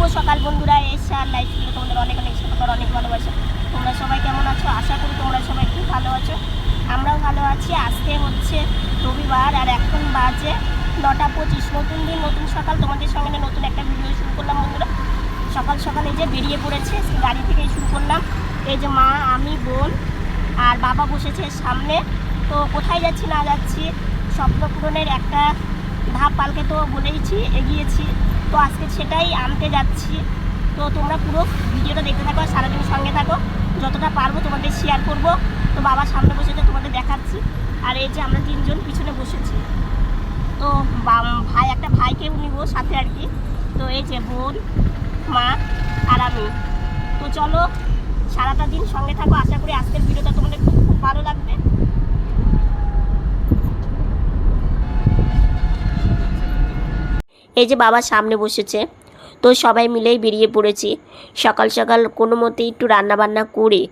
শুভ সকাল বন্ধুরা, এসে আর লাইফ ছিল তোমাদের অনেক অনেক সুন্দর অনেক ভালোবাসা। তোমরা সবাই কেমন আছো? আশা করি তোমরা সবাই খুব ভালো আছো। আমরাও ভালো আছি। আজকে হচ্ছে রবিবার আর এখন বাজে নটা পঁচিশ। নতুন দিন, নতুন সকাল। তোমাদের সঙ্গে নতুন একটা ভিডিও শুরু করলাম বন্ধুরা। সকাল সকাল এই যে বেরিয়ে পড়েছে, গাড়ি থেকেই শুরু করলাম। এই যে মা, আমি, বোন আর বাবা বসেছে সামনে। তো কোথায় যাচ্ছি, না যাচ্ছি, স্বপ্ন পূরণের একটা ধাপ পালকে তো বলেইছি, এগিয়েছি। তো আজকে সেটাই আনতে যাচ্ছি। তো তোমরা পুরো ভিডিওটা দেখতে থাকো সারাদিন সঙ্গে থাকো। যতটা পারব তোমাদের শেয়ার করব। তো বাবার সামনে বসেছে তোমাদের দেখাচ্ছি। আর এই যে আমরা তিনজন পিছনে বসেছি। তো ভাই, একটা ভাইকেও নিব সাথে আর কি। তো এই যে বোন, মা আর আমি। তো চলো, সারাটা দিন সঙ্গে থাকো। আশা করি আজকের ভিডিওটা তোমাদের খুব খুব ভালো লাগবে। এই যে বাবা সামনে বসেছে। তো সবাই মিলেই বেরিয়ে পড়েছি। সকাল সকাল কোনো মতে একটু রান্না বান্না করে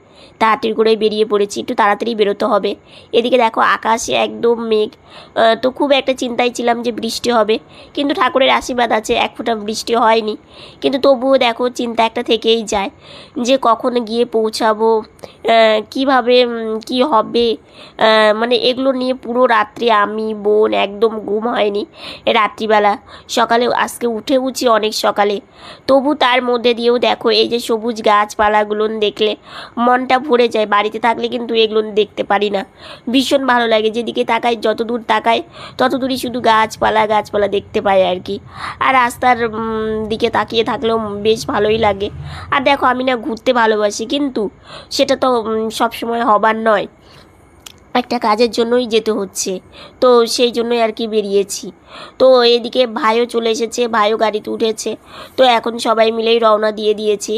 তাড়াতাড়ি করে বেরিয়ে পড়েছি। একটু তাড়াতাড়ি বেরোতে হবে। এদিকে দেখো আকাশে একদম মেঘ। তো খুব একটা চিন্তায় ছিলাম যে বৃষ্টি হবে। কিন্তু ঠাকুরের আশীর্বাদ আছে, এক ফোঁটা বৃষ্টি হয়নি। কিন্তু তবুও দেখো চিন্তা একটা থেকেই যায় যে কখন গিয়ে পৌঁছাবো কীভাবে কি হবে? মানে এগুলো নিয়ে পুরো রাত্রি আমি, বোন একদম ঘুম হয়নি রাত্রিবেলা। সকালে, আজকে উঠে উঠি অনেক সকালে। তবু তার মধ্যে দিয়েও দেখো, এই যে সবুজ গাছপালাগুলো দেখলে মনটা ভরে যায়। বাড়িতে থাকলে কিন্তু এগুলো দেখতে পারি না। ভীষণ ভালো লাগে। যেদিকে তাকাই যত দূর তাকাই তত দূরই শুধু গাছপালা গাছপালা দেখতে পাই আর কি। আর রাস্তার দিকে তাকিয়ে থাকলেও বেশ ভালোই লাগে। আর দেখো, আমি না ঘুরতে ভালোবাসি, কিন্তু সেটা তো সবসময় হবার নয়। একটা কাজের জন্যই যেতে হচ্ছে। তো সেই জন্যই আর কি বেরিয়েছি। তো এদিকে ভাইও চলে এসেছে, ভাইও গাড়িতে উঠেছে। তো এখন সবাই মিলেই রওনা দিয়ে দিয়েছি।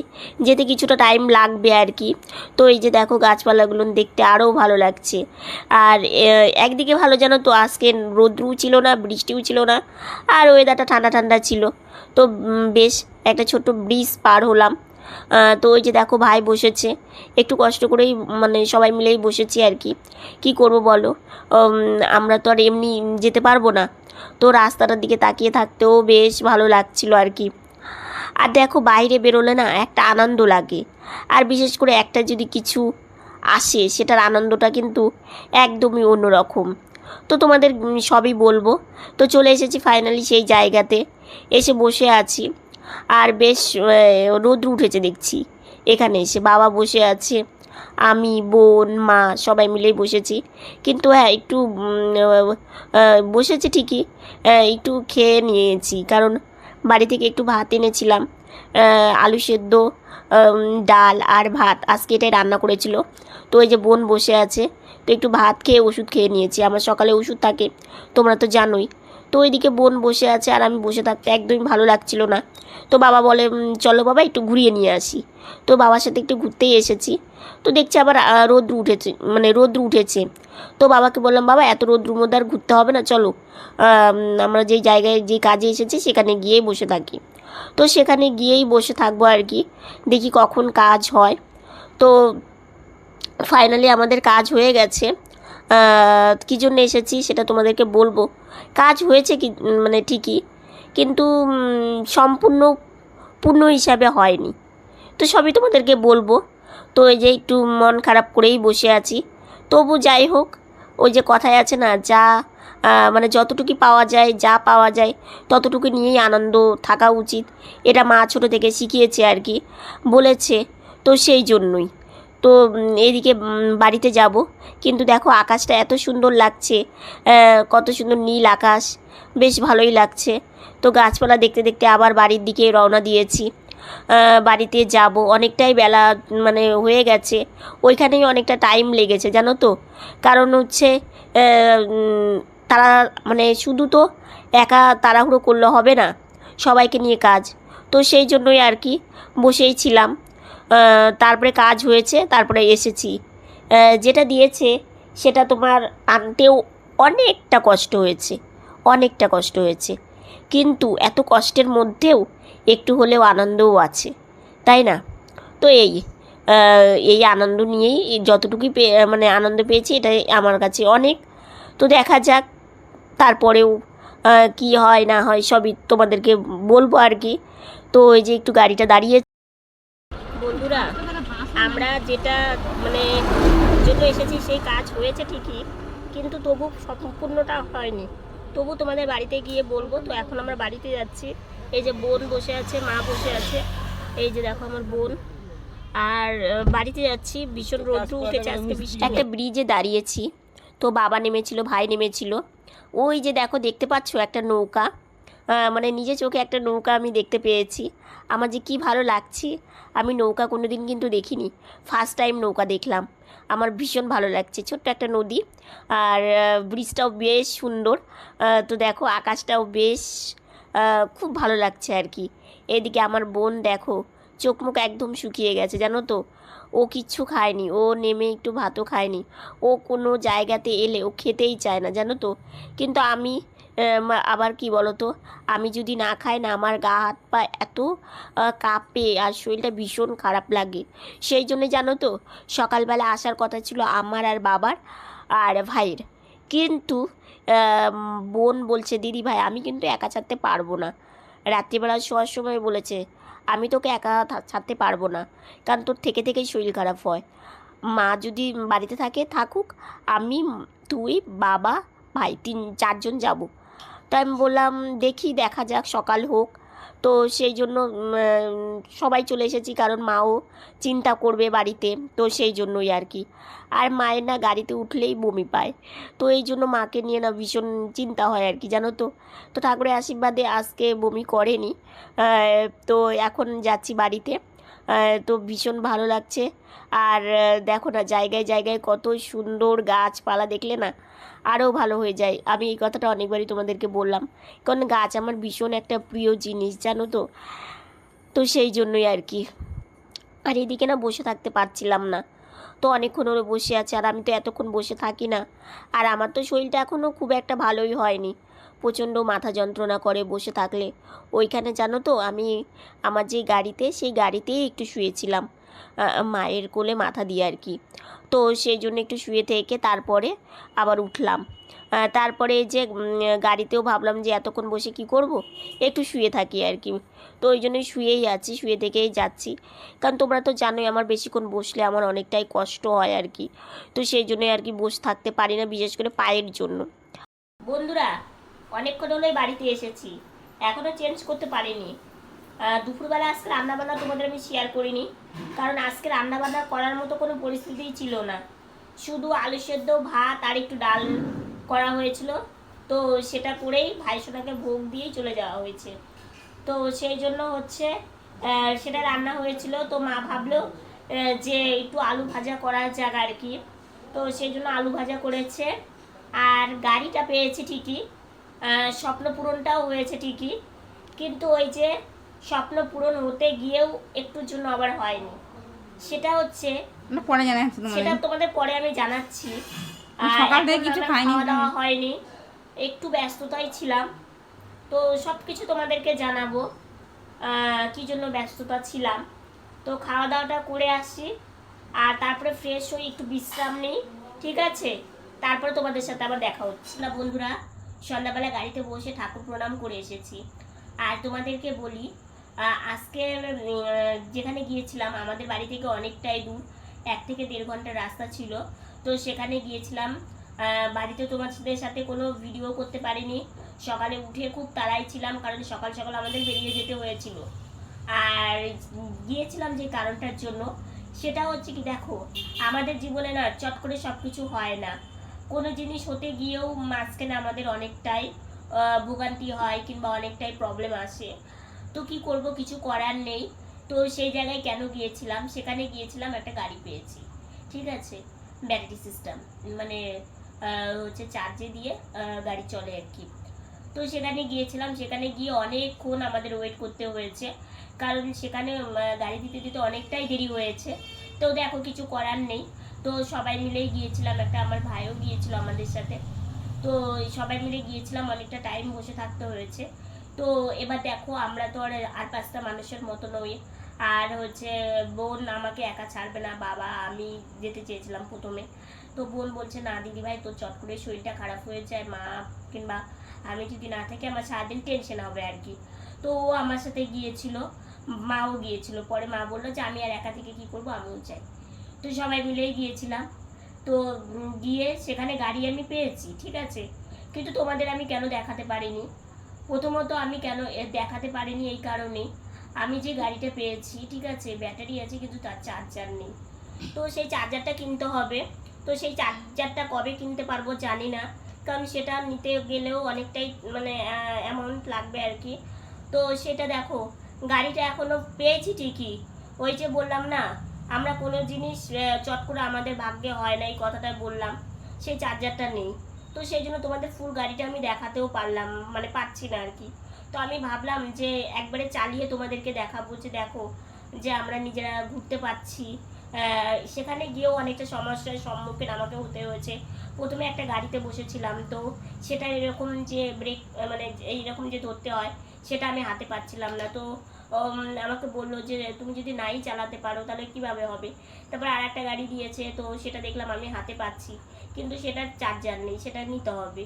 যেতে কিছুটা টাইম লাগবে আর কি। তো এই যে দেখো গাছপালাগুলো দেখতে আরও ভালো লাগছে। আর একদিকে ভালো জানো তো, আজকে রোদ্রুও ছিল না, বৃষ্টিও ছিল না, আর ওয়েদারটা ঠান্ডা ঠান্ডা ছিল। তো বেশ একটা ছোট্ট ব্রিজ পার হলাম। তো ওই যে দেখো ভাই বসেছে। একটু কষ্ট করেই মানে সবাই মিলেই বসেছি আর কি। কি করব বলো? আমরা তো আর এমনি যেতে পারব না। তো রাস্তাটার দিকে তাকিয়ে থাকতেও বেশ ভালো লাগছিল আর কি। আর দেখো বাইরে বেরোলে না একটা আনন্দ লাগে। আর বিশেষ করে একটা যদি কিছু আসে, সেটার আনন্দটা কিন্তু একদমই অন্যরকম। তো তোমাদের সবই বলব। তো চলে এসেছি ফাইনালি সেই জায়গাতে। এসে বসে আছি। আর বেশ রোদ্র উঠেছে দেখছি। এখানে এসে বাবা বসে আছে, আমি, বোন, মা সবাই মিলেই বসেছি। কিন্তু হ্যাঁ একটু বসেছি ঠিকই একটু খেয়ে নিয়েছি। কারণ বাড়ি থেকে একটু ভাত এনেছিলাম আলু সেদ্ধ ডাল আর ভাত। আজকে এটাই রান্না করেছিল। তো এই যে বোন বসে আছে, তো একটু ভাত খেয়ে ওষুধ খেয়ে নিয়েছি। আমার সকালে ওষুধ থাকে, তোমরা তো জানোই। তো ওইদিকে বোন বসে আছে আর আমি বসে থাকতে একদমই ভালো লাগছিল না। তো বাবা বলে চলো বাবা, একটু ঘুরিয়ে নিয়ে আসি। তো বাবার সাথে একটু ঘুরতেই এসেছি। তো দেখছি আবার রোদ্র উঠেছে মানে রোদ্র উঠেছে। তো বাবাকে বললাম, বাবা, এত রোদ্রুর মধ্যে আর ঘুরতে হবে না, চলো। আমরা যেই জায়গায়, যে কাজে এসেছি, সেখানে গিয়েই বসে থাকি। তো সেখানে গিয়েই বসে থাকব আর কি, দেখি কখন কাজ হয়। তো ফাইনালি আমাদের কাজ হয়ে গেছে। কী জন্য এসেছি সেটা তোমাদেরকে বলব। কাজ হয়েছে কি মানে ঠিকই, কিন্তু সম্পূর্ণ, পূর্ণ হিসাবে হয়নি। তো সবই তোমাদেরকে বলব। তো এই যে একটু মন খারাপ করেই বসে আছি। তবু যাই হোক, ওই যে কথায় আছে না, যা মানে যতটুকু পাওয়া যায়, যা পাওয়া যায়, ততটুকু নিয়েই আনন্দ থাকা উচিত। এটা মা ছোটো থেকে শিখিয়েছে আর কি, বলেছে। তো সেই জন্যই। তো এদিকে বাড়িতে যাব। কিন্তু দেখো, আকাশটা এত সুন্দর লাগছে। কত সুন্দর নীল আকাশ। বেশ ভালোই লাগছে। তো গাছপালা দেখতে দেখতে আবার বাড়ির দিকে রওনা দিয়েছি। বাড়িতে যাব। অনেকটাই বেলা মানে হয়ে গেছে। ওইখানেই অনেকটা টাইম লেগেছে, জানো তো? কারণ হচ্ছে তারা মানে শুধু তো একা তাড়াহুড়ো করলে হবে না। সবাইকে নিয়ে কাজ। তো সেই জন্যই আর কি বসেই ছিলাম। তারপরে কাজ হয়েছে, তারপরে এসেছি। যেটা দিয়েছে, সেটা তোমার আনতেও অনেকটা কষ্ট হয়েছে, অনেকটা কষ্ট হয়েছে। কিন্তু এত কষ্টের মধ্যেও একটু হলেও আনন্দও আছে, তাই না? তো এই এই আনন্দ নিয়েই যতটুকুই পে মানে আনন্দ পেয়েছি, এটাই আমার কাছে অনেক। তো দেখা যাক, তারপরেও কি হয় না হয়, সবই তোমাদেরকে বলব আর কি। তো ওই যে একটু গাড়িটা দাঁড়িয়ে আমরা যেটা মানে জন্য এসেছি সেই কাজ হয়েছে ঠিকই কিন্তু তবু সম্পূর্ণটা হয়নি। তবু তোমাদের বাড়িতে গিয়ে বলব তো এখন আমরা বাড়িতে যাচ্ছি। এই যে বোন বসে আছে মা বসে আছে এই যে দেখো আমার বোন। আর বাড়িতে যাচ্ছি ভীষণ রোদ্রু উঠেছে আজকে বৃষ্টি একটা ব্রিজে দাঁড়িয়েছি তো বাবা নেমেছিল ভাই নেমেছিল। ওই যে দেখো দেখতে পাচ্ছো একটা নৌকা? মানে নিজে চোখে একটা নৌকা আমি দেখতে পেয়েছি। আমার যে কী ভালো লাগছে, আমি নৌকা কোনো দিন কিন্তু দেখিনি। ফার্স্ট টাইম নৌকা দেখলাম। আমার ভীষণ ভালো লাগছে। ছোট্ট একটা নদী। আর ব্রিজটাও বেশ সুন্দর। তো দেখো, আকাশটাও বেশ খুব ভালো লাগছে আর কি। এদিকে আমার বোন দেখো, চোখ মুখ একদম শুকিয়ে গেছে, জানো তো? ও কিচ্ছু খায়নি। ও নেমে একটু ভাতও খায়নি। ও কোনো জায়গাতে এলে ও খেতেই চায় না, জানো তো? কিন্তু আমি আবার কি বলো তো আমি যদি না খাই না, আমার গা, হাত, পা এত কাঁপে আর শরীরটা ভীষণ খারাপ লাগে। সেই জন্য জানো তো, সকালবেলা আসার কথা ছিল আমার আর বাবার আর ভাইয়ের। কিন্তু বোন বলছে, দিদি ভাই, আমি কিন্তু একা ছাড়তে পারব না। রাত্রিবেলা শোয়ার সময় বলেছে, আমি তোকে একা ছাড়তে পারব না, কারণ তোর থেকে থেকেই শরীর খারাপ হয়। মা যদি বাড়িতে থাকে, থাকুক, আমি, তুই, বাবা, ভাই, তিন, চারজন যাব। তো আমি বললাম, দেখি, দেখা যাক, সকাল হোক। তো সেই জন্য সবাই চলে এসেছি, কারণ মাও চিন্তা করবে বাড়িতে, তো সেই জন্যই আর কি। আর মায়ের না গাড়িতে উঠলেই বমি পায়। তো এই জন্য মাকে নিয়ে না ভীষণ চিন্তা হয় আর কি, জানো তো? তো ঠাকুরের আশীর্বাদে আজকে বমি করেনি। তো এখন যাচ্ছি বাড়িতে। তো ভীষণ ভালো লাগছে। আর দেখো না, জায়গায় জায়গায় কত সুন্দর গাছপালা দেখলে না আরও ভালো হয়ে যায়। আমি এই কথাটা অনেকবারই তোমাদেরকে বললাম। কারণ গাছ আমার ভীষণ একটা প্রিয় জিনিস, জানো তো? তো সেই জন্যই আর কি। আর এদিকে না বসে থাকতে পারছিলাম না। তো অনেকক্ষণ ওরা বসে আছে, আর আমি তো এতক্ষণ বসে থাকি না। আর আমার তো শরীরটা এখনও খুব একটা ভালোই হয়নি। প্রচণ্ড মাথা যন্ত্রণা করে বসে থাকলে। ওইখানে জানো তো, আমি আমার যে গাড়িতে, সেই গাড়িতেই একটু শুয়েছিলাম। মায়ের কোলে মাথা দিয়ে আর কি। তো সেই জন্য একটু শুয়ে থেকে তারপরে আবার উঠলাম। তারপরে যে গাড়িতেও ভাবলাম যে এতক্ষণ বসে কি করব? একটু শুয়ে থাকি আর কি। তো ওই জন্যই শুয়েই আছি, শুয়ে থেকেই যাচ্ছি। কারণ তোমরা তো জানোই আমার বেশিক্ষণ বসলে আমার অনেকটাই কষ্ট হয় আর কি। তো সেই জন্যই আর কি বসে থাকতে পারি না, বিশেষ করে পায়ের জন্য। বন্ধুরা অনেকক্ষণ হলোই বাড়িতে এসেছি। এখনও চেঞ্জ করতে পারিনি। দুপুরবেলা আজকে রান্নাবান্না তোমাদের আমি শেয়ার করিনি। কারণ আজকে রান্নাবান্না করার মতো কোনো পরিস্থিতিই ছিল না। শুধু আলু সেদ্ধ, ভাত আর একটু ডাল করা হয়েছিল। তো সেটা করেই ভাইসোনাকে ভোগ দিয়েই চলে যাওয়া হয়েছে। তো সেই জন্য হচ্ছে সেটা রান্না হয়েছিল। তো মা ভাবলো যে একটু আলু ভাজা করা যাক আর কি। তো সেই জন্য আলু ভাজা করেছে। আর গাড়িটা পেয়েছে ঠিকই। স্বপ্ন পূরণটাও হয়েছে ঠিকই। কিন্তু ওই যে স্বপ্ন পূরণ হতে গিয়েও একটুর জন্য আবার হয়নি। সেটা হচ্ছে পরে জানাচ্ছি সেটা তোমাদের পরে আমি জানাচ্ছি। সকাল থেকে কিছু খাইনি। খাওয়া দাওয়া হয়নি। একটু ব্যস্ততায় ছিলাম। তো সব কিছু তোমাদেরকে জানাব আহ, কি জন্য ব্যস্ততা ছিলাম। তো খাওয়া দাওয়াটা করে আসি। আর তারপরে ফ্রেশ হয়ে একটু বিশ্রাম নিই ঠিক আছে? তারপরে তোমাদের সাথে আবার দেখা হচ্ছে। না বন্ধুরা সন্ধ্যাবেলা গাড়িতে বসে ঠাকুর প্রণাম করে এসেছি। আর তোমাদেরকে বলি আজকে যেখানে গিয়েছিলাম, আমাদের বাড়ি থেকে অনেকটাই দূর, এক থেকে দেড় ঘণ্টার রাস্তা ছিল। তো সেখানে গিয়েছিলাম। বাড়িতে তোমাদের সাথে কোনো ভিডিও করতে পারিনি। সকালে উঠে খুব তাড়াই ছিলাম, কারণ সকাল সকাল আমাদের বেরিয়ে যেতে হয়েছিল। আর গিয়েছিলাম যে কারণটার জন্য, সেটা হচ্ছে কি, দেখো, আমাদের জীবনে না, চট করে সব কিছু হয় না। কোনো জিনিস হতে গিয়েও মাঝখানে আমাদের অনেকটাই ভোগান্তি হয় কিংবা অনেকটাই প্রবলেম আসে। তো কি করব? কিছু করার নেই। তো সেই জায়গায় কেন গিয়েছিলাম? সেখানে গিয়েছিলাম, একটা গাড়ি পেয়েছি। ঠিক আছে? ব্যাটারি সিস্টেম মানে হচ্ছে চার্জে দিয়ে গাড়ি চলে আর কি। তো সেখানে গিয়েছিলাম। সেখানে গিয়ে অনেকক্ষণ আমাদের ওয়েট করতে হয়েছে। কারণ সেখানে গাড়ি দিতে দিতে অনেকটাই দেরি হয়েছে। তো দেখো, কিছু করার নেই। তো সবাই মিলেই গিয়েছিলাম, একটা আমার ভাইও গিয়েছিল আমাদের সাথে। তো সবাই মিলে গিয়েছিলাম, অনেকটা টাইম বসে থাকতে হয়েছে। তো এবার দেখো, আমরা তো আর আর পাঁচটা মানুষের মতো নই। আর হচ্ছে, বোন আমাকে একা ছাড়বে না, বাবা, আমি যেতে চেয়েছিলাম প্রথমে। তো বোন বলছে, না দিদি ভাই, তোর চট করে শরীরটা খারাপ হয়ে যায়, মা কিংবা আমি যদি না থাকি, আমার সারাদিন টেনশন হবে আর কি। তো ও আমার সাথে গিয়েছিল, মাও গিয়েছিল। পরে মা বলল যে, আমি আর একা থেকে কি করব? আমিও চাই। তো সবাই মিলেই গিয়েছিলাম। তো গিয়ে সেখানে গাড়ি আমি পেয়েছি, ঠিক আছে? কিন্তু তোমাদের আমি কেন দেখাতে পারিনি? প্রথমত আমি কেন দেখাতে পারিনি এই কারণে। আমি যে গাড়িটা পেয়েছি, ঠিক আছে, ব্যাটারি আছে, কিন্তু তার চার্জার নেই। তো সেই চার্জারটা কিনতে হবে। তো সেই চার্জারটা কবে কিনতে পারব জানি না। কারণ সেটা নিতে গেলেও অনেকটাই মানে অ্যামাউন্ট লাগবে আর কি। তো সেটা দেখো, গাড়িটা এখনও পেয়েছি ঠিকই। ওই যে বললাম না আমরা কোনো জিনিস চট করে আমাদের ভাগ্যে হয় না এই কথাটা বললাম। সেই চার্জারটা নেই। তো সেই জন্য তোমাদের ফুল গাড়িটা আমি দেখাতেও পারলাম মানে পাচ্ছি না আর কি। তো আমি ভাবলাম যে একবারে চালিয়ে তোমাদেরকে দেখাবো যে দেখো যে আমরা নিজেরা ঘুরতে আহ, সেখানে গিয়েও অনেকটা সমস্যার সম্মুখীন আমাকে হতে হয়েছে। প্রথমে একটা গাড়িতে বসেছিলাম তো সেটা এরকম যে ব্রেক মানে এইরকম যে ধরতে হয় সেটা আমি হাতে পাচ্ছিলাম না। তো আমাকে বলল যে তুমি যদি নাই চালাতে পারো, তাহলে কীভাবে হবে? তারপর আর একটা গাড়ি দিয়েছে, তো সেটা দেখলাম আমি হাতে পাচ্ছি। কিন্তু সেটার চার্জার নেই, সেটা নিতে হবে।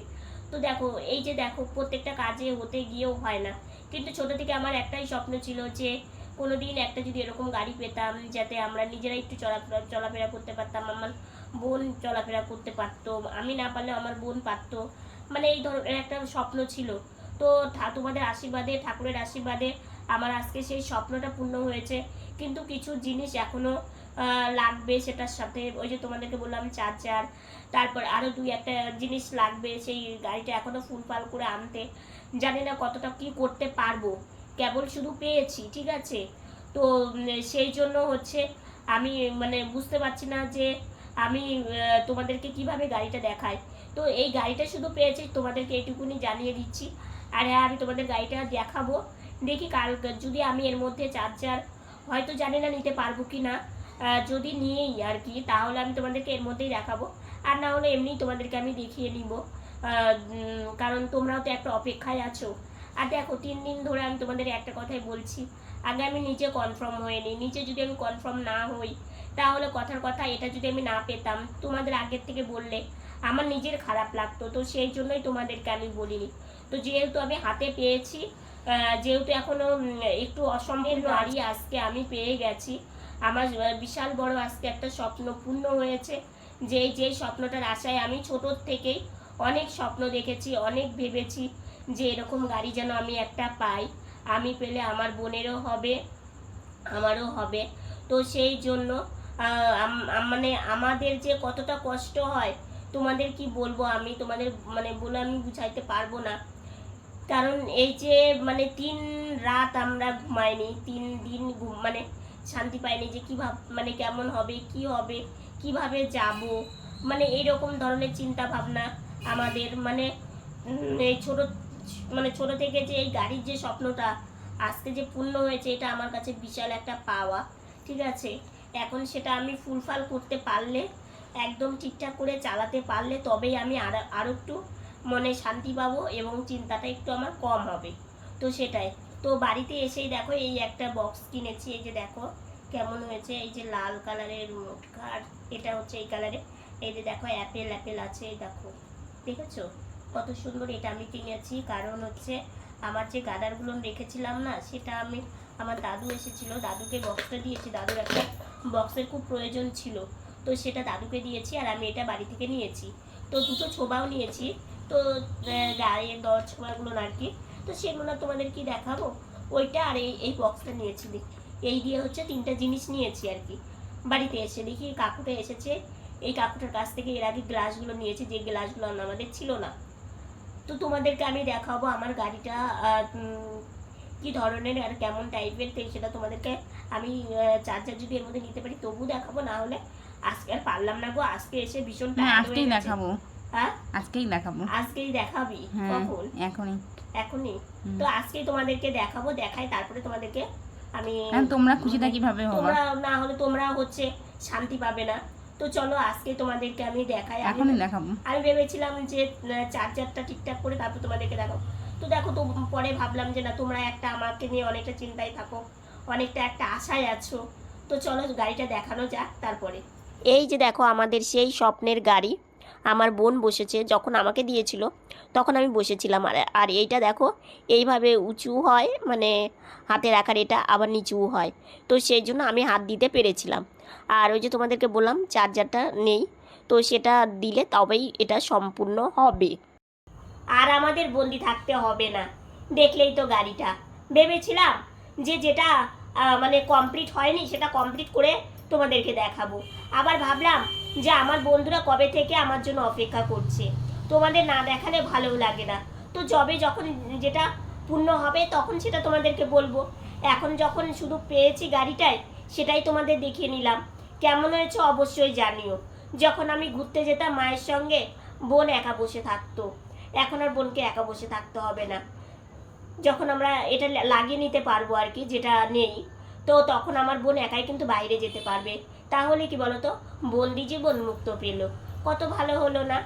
তো দেখো, এই যে দেখো, প্রত্যেকটা কাজে হতে গিয়েও হয় না। কিন্তু ছোট থেকে আমার একটাই স্বপ্ন ছিল যে কোনো দিন একটা যদি এরকম গাড়ি পেতাম, যাতে আমরা নিজেরাই একটু চলাফেরা চলাফেরা করতে পারতাম, আমার বোন চলাফেরা করতে পারতো, আমি না পারলে আমার বোন পারতো। মানে এই ধরনের একটা স্বপ্ন ছিল। তো তোমাদের আশীর্বাদে, ঠাকুরের আশীর্বাদে আমার আজকে সেই স্বপ্নটা পূর্ণ হয়েছে। কিন্তু কিছু জিনিস এখনও আহ, লাগবে সেটার সাথে। ওই যে তোমাদেরকে বললাম চার্জার। তারপর আরও দুই একটা জিনিস লাগবে সেই গাড়িটা এখনও ফুলফাল করে আনতে। জানি না কতটা কি করতে পারব। কেবল শুধু পেয়েছি ঠিক আছে? তো সেই জন্য হচ্ছে আমি মানে বুঝতে পারছি না যে আমি তোমাদেরকে কীভাবে গাড়িটা দেখাই। তো এই গাড়িটা শুধু পেয়েছি তোমাদেরকে এইটুকুনি জানিয়ে দিচ্ছি। আর হ্যাঁ আমি তোমাদের গাড়িটা দেখাবো। দেখি কাল যদি আমি এর মধ্যে চার্জার হয়তো জানি না নিতে পারব কি না। যদি নিয়েই আর কি, তাহলে আমি তোমাদেরকে এর মধ্যেই দেখাবো। আর না হলে এমনি তোমাদেরকে আমি দেখিয়ে নিব। কারণ তোমরাও তো একটা অপেক্ষায় আছো। আর দেখো, তিন দিন ধরে আমি তোমাদের একটা কথাই বলছি। আগে আমি নিজে কনফার্ম হয়ে নিই। নিজে যদি আমি কনফার্ম না হই, তাহলে কথার কথা এটা যদি আমি না পেতাম, তোমাদের আগের থেকে বললে আমার নিজের খারাপ লাগতো। তো সেই জন্যই তোমাদেরকে আমি বলিনি। তো যেহেতু আমি হাতে পেয়েছি যেহেতু এখনও একটু অসম্পূর্ণ গাড়ি আজকে আমি পেয়ে গেছি। আমার বিশাল বড় আজকে একটা স্বপ্ন পূর্ণ হয়েছে। যে যে স্বপ্নটার আশায় আমি ছোটোর থেকেই অনেক স্বপ্ন দেখেছি অনেক ভেবেছি যে এরকম গাড়ি যেন আমি একটা পাই। আমি পেলে আমার বোনেরও হবে আমারও হবে। তো সেই জন্য মানে আমাদের যে কতটা কষ্ট হয় তোমাদের কি বলব আমি? তোমাদের মানে বলে আমি বুঝাইতে পারব না। কারণ এই যে মানে তিন রাত আমরা ঘুমাইনি, তিন দিন ঘুম- মানে শান্তি পাইনি যে কীভাবে মানে কেমন হবে, কি হবে, কীভাবে যাব মানে এইরকম ধরনের চিন্তা ভাবনা আমাদের মানে এই ছোট মানে ছোট থেকে যে এই গাড়ির যে স্বপ্নটা আজকে যে পূর্ণ হয়েছে, এটা আমার কাছে বিশাল একটা পাওয়া, ঠিক আছে? এখন সেটা আমি ফুলফাল করতে পারলে, একদম ঠিকঠাক করে চালাতে পারলে তবেই আমি আর আরও একটু মনে শান্তি পাবো এবং চিন্তাটা একটু আমার কম হবে। তো সেটাই। তো বাড়িতে এসেই দেখো এই একটা বক্স কিনেছি, এই যে দেখো কেমন হয়েছে, এই যে লাল কালারের মোটকার এটা হচ্ছে এই কালারে এই যে দেখো অ্যাপেল অ্যাপেল আছে, দেখো। দেখেছ? কত সুন্দর এটা আমি কিনেছি। কারণ হচ্ছে আমার যে গাদারগুলো রেখেছিলাম না, সেটা আমি, আমার দাদু এসেছিল, দাদুকে বক্সটা দিয়েছি। দাদুর একটা বক্সের খুব প্রয়োজন ছিল। তো সেটা দাদুকে দিয়েছি আর আমি এটা বাড়ি থেকে নিয়েছি। তো দুটো ছোবাও নিয়েছি। তো আহ, গায়ের দর ছোবাগুলো আর কি। তো সেগুলো তোমাদের কি দেখাবো। ওইটা আর এই এই বক্সটা নিয়েছি দেখ। এই দিয়ে হচ্ছে তিনটা জিনিস নিয়েছি আর কি। বাড়িতে এসে দেখি কাকুটা এসেছে। এই কাকুটার কাছ থেকে এর আগে গ্লাসগুলো নিয়েছি যে গ্লাসগুলো আমাদের ছিল না। তো তোমাদেরকে আমি দেখাবো আমার গাড়িটা কি ধরনের আর কেমন টাইপের তো সেটা তোমাদেরকে আমি চার্জার যদি এর মধ্যে নিতে পারি তবু দেখাবো। না হলে আজকে আর পারলাম না গো। আজকে এসে ভীষণ হ্যাঁ। দেখাবো। হ্যাঁ? আজকেই দেখাবো। আজকেই দেখাবি হ্যাঁ কখন? এখনই। এখনই? তো আজকেই তোমাদেরকে দেখাবো দেখাই তারপরে তোমাদেরকে আমি হ্যাঁ তোমরা খুশিটা কীভাবে হবা? তোমরা না হলে তোমরা হচ্ছে শান্তি পাবে না। তো চলো আজকে তোমাদেরকে আমি দেখাই এখনই দেখাবো। আমি ভেবেছিলাম যে চার্জারটা ঠিকঠাক করে তারপর তোমাদেরকে দেখাবো। তো দেখো তো পরে ভাবলাম যে না তোমরা একটা আমাকে নিয়ে অনেকটা চিন্তায় থাকো অনেকটা একটা আশায় আছো। তো চলো গাড়িটা দেখানো যাক তারপরে। এই যে দেখো আমাদের সেই স্বপ্নের গাড়ি। আমার বোন বসেছে, যখন আমাকে দিয়েছিল, তখন আমি বসেছিলাম। আর আর এইটা দেখো, এইভাবে উঁচু হয় মানে হাতে রাখার এটা আবার নিচু হয়। তো সেই জন্য আমি হাত দিতে পেরেছিলাম। আর ওই যে তোমাদেরকে বললাম, চার্জারটা নেই, তো সেটা দিলে তবেই এটা সম্পূর্ণ হবে। আর আমাদের বন্দি থাকতে হবে না। দেখলেই তো গাড়িটা। ভেবেছিলাম যে যেটা মানে কমপ্লিট হয়নি, সেটা কমপ্লিট করে তোমাদেরকে দেখাবো। আবার ভাবলাম যে আমার বন্ধুরা কবে থেকে আমার জন্য অপেক্ষা করছে। তোমাদের না দেখালে ভালোও লাগে না। তো যবে যখন যেটা পূর্ণ হবে, তখন সেটা তোমাদেরকে বলব। এখন যখন শুধু পেয়েছি গাড়িটায় সেটাই তোমাদের দেখিয়ে নিলাম। কেমন হয়েছে অবশ্যই জানিও। যখন আমি ঘুরতে যেতাম, মায়ের সঙ্গে বোন একা বসে থাকতো। এখন আর বোনকে একা বসে থাকতে হবে না। যখন আমরা এটা লাগিয়ে নিতে পারব আর কি, যেটা নেই, তো তখন আমার বোন একাই কিন্তু বাইরে যেতে পারবে। তাহলে কি বলতো? বন্দি জীবন মুক্ত পেল। কত ভালো হলো না?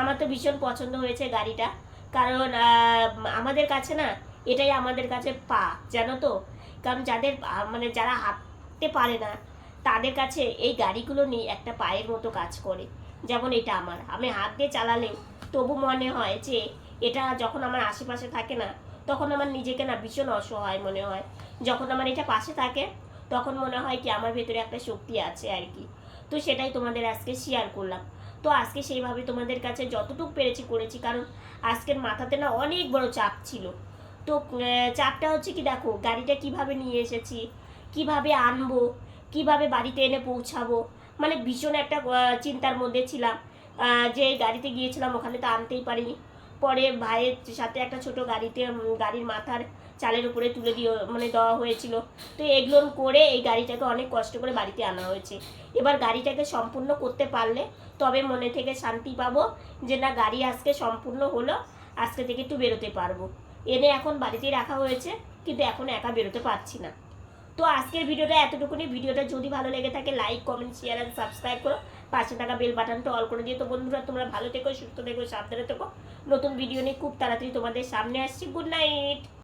আমার তো ভীষণ পছন্দ হয়েছে গাড়িটা। কারণ আমাদের কাছে না, এটাই আমাদের কাছে পা, জানো তো? কারণ যাদের মানে যারা হাঁটতে পারে না, তাদের কাছে এই গাড়িগুলো নিয়ে একটা পায়ের মতো কাজ করে। যেমন এটা আমার। আমি হাত দিয়ে চালালেও তবু মনে হয় যে এটা যখন আমার আশেপাশে থাকে না, তখন আমার নিজেকে না ভীষণ অসহায় মনে হয়। যখন আমার এটা পাশে থাকে তখন মনে হয় কি আমার ভেতরে একটা শক্তি আছে আর কি। তো সেটাই তোমাদের আজকে শেয়ার করলাম। তো আজকে সেইভাবে তোমাদের কাছে যতটুকু পেরেছি করেছি, কারণ আজকের মাথাতে না অনেক বড় চাপ ছিল। তো চাপটা হচ্ছে কি দেখো, গাড়িটা কীভাবে নিয়ে এসেছি, কীভাবে আনব, কীভাবে বাড়িতে এনে পৌঁছাবো মানে ভীষণ একটা চিন্তার মধ্যে ছিলাম। যে গাড়িতে গিয়েছিলাম ওখানে তো আনতেই পারিনি। পরে ভাইয়ের সাথে একটা ছোট গাড়িতে গাড়ির মাথার চালের উপরে তুলে দিয়ে মানে দেওয়া হয়েছিল। তো এগুলো করে এই গাড়িটাকে অনেক কষ্ট করে বাড়িতে আনা হয়েছে। এবার গাড়িটাকে সম্পূর্ণ করতে পারলে তবে মনে থেকে শান্তি পাবো যে, না, গাড়ি আজকে সম্পূর্ণ হলো, আজকে থেকে একটু বেরোতে পারব। এনে এখন বাড়িতেই রাখা হয়েছে, কিন্তু এখন একা বেরোতে পারছি না। তো আজকের ভিডিওটা এতটুকুনি। ভিডিওটা যদি ভালো লেগে থাকে like comment share and subscribe করো। পাশে থাকা বেল বাটনটা অল করে দিয়ে তো বন্ধুরা, তোমরা ভালো থেকো, সুস্থ থেকো, সাবধানে থেকো। নতুন ভিডিও নিয়ে খুব তাড়াতাড়ি তোমাদের সামনে আসছি। Good night